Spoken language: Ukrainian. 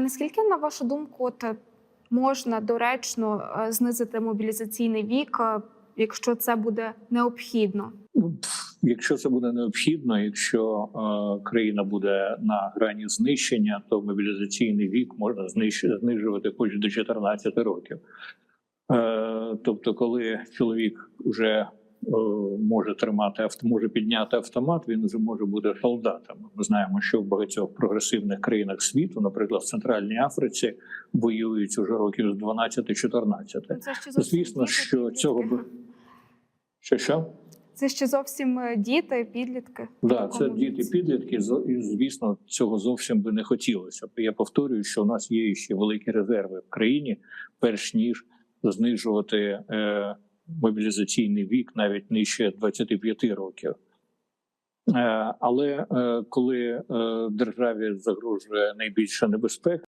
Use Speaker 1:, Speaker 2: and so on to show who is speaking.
Speaker 1: Наскільки, на вашу думку, от, е, можна доречно е, знизити мобілізаційний вік, е, якщо це буде необхідно?
Speaker 2: Ну, Якщо це буде необхідно, якщо е, країна буде на грані знищення, то мобілізаційний вік можна знижувати хоч до 14 років. Е, тобто, коли чоловік вже може тримати авто, може підняти автомат, він вже може бути солдатом. Ми знаємо, що в багатьох прогресивних країнах світу, наприклад, в Центральній Африці, воюють уже років з 12-14.
Speaker 1: Ну,
Speaker 2: Звісно, що цього би що що?
Speaker 1: Це ще зовсім е, діти, підлітки.
Speaker 2: Да, це діти, підлітки. І звісно, цього зовсім би не хотілося. Я повторюю, що у нас є ще великі резерви в країні, перш ніж знижувати е, мобілізаційний вік навіть нижче 25 років. Е, але е, коли е, державі загрожує найбільша небезпека.